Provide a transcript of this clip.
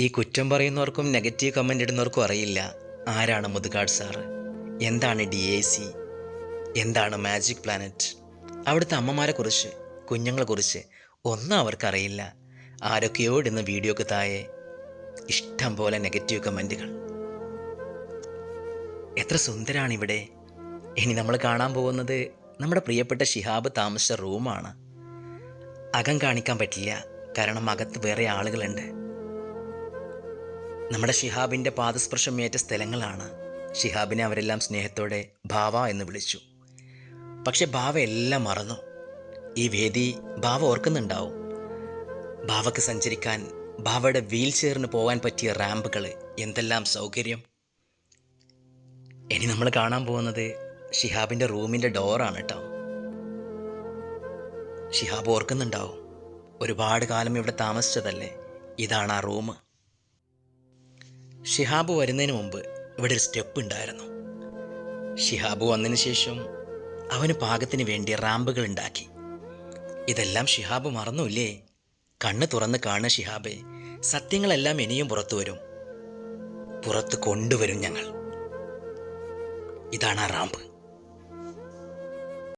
ഈ കുറ്റം പറയുന്നവർക്കും negative comment ഇടുന്നവർക്കും അറിയില്ല. ആരാണ് മുതുകാട് സാറ് എന്താണ് ഡി എ സി എന്താണ് മാജിക് പ്ലാനറ്റ് അവിടുത്തെ അമ്മമാരെക്കുറിച്ച് കുഞ്ഞുങ്ങളെക്കുറിച്ച് ഒന്നും അവർക്കറിയില്ല ആരൊക്കെയോ ഇടുന്ന വീഡിയോക്ക് താഴെ ഇഷ്ടം പോലെ നെഗറ്റീവ് കമന്റുകൾ എത്ര സുന്ദരാണ് ഇവിടെ. ഇനി നമ്മൾ കാണാൻ പോകുന്നത് നമ്മുടെ പ്രിയപ്പെട്ട ഷിഹാബ് താമസിച്ച റൂമാണ് അകം കാണിക്കാൻ പറ്റില്ല. കാരണം അകത്ത് വേറെ ആളുകളുണ്ട്. നമ്മുടെ ഷിഹാബിന്റെ പാദസ്പർശം ഏറ്റ സ്ഥലങ്ങളാണ്. ഷിഹാബിനെ അവരെല്ലാം സ്നേഹത്തോടെ ഭാവ എന്ന് വിളിച്ചു. പക്ഷെ ഭാവ എല്ലാം മറന്നു. ഈ വേദി ഭാവ ഓർക്കുന്നുണ്ടാവും. ഭാവയ്ക്ക് സഞ്ചരിക്കാൻ ഭാവയുടെ വീൽ ചെയറിന് പോകാൻ പറ്റിയ റാമ്പുകൾ എന്തെല്ലാം സൗകര്യം. ഇനി നമ്മൾ കാണാൻ പോകുന്നത് ഷിഹാബിന്റെ റൂമിന്റെ ഡോറാണ് കേട്ടോ. ഷിഹാബ് ഓർക്കുന്നുണ്ടാവും. ഒരുപാട് കാലം ഇവിടെ താമസിച്ചതല്ലേ? ഇതാണ് ആ റൂം. ഷിഹാബ് വരുന്നതിന് മുമ്പ് ഇവിടെ ഒരു സ്റ്റെപ്പ് ഉണ്ടായിരുന്നു. ഷിഹാബ് വന്നതിന് ശേഷം അവന് പാകത്തിന് വേണ്ടി റാമ്പുകൾ ഉണ്ടാക്കി. ഇതെല്ലാം ഷിഹാബ് മറന്നുല്ലേ? കണ്ണ് തുറന്ന് കാണുക ഷിഹാബെ സത്യങ്ങളെല്ലാം ഇനിയും പുറത്തു വരും. പുറത്ത് കൊണ്ടുവരും ഞങ്ങൾ. ഇതാണ് ആ റാമ്പ്.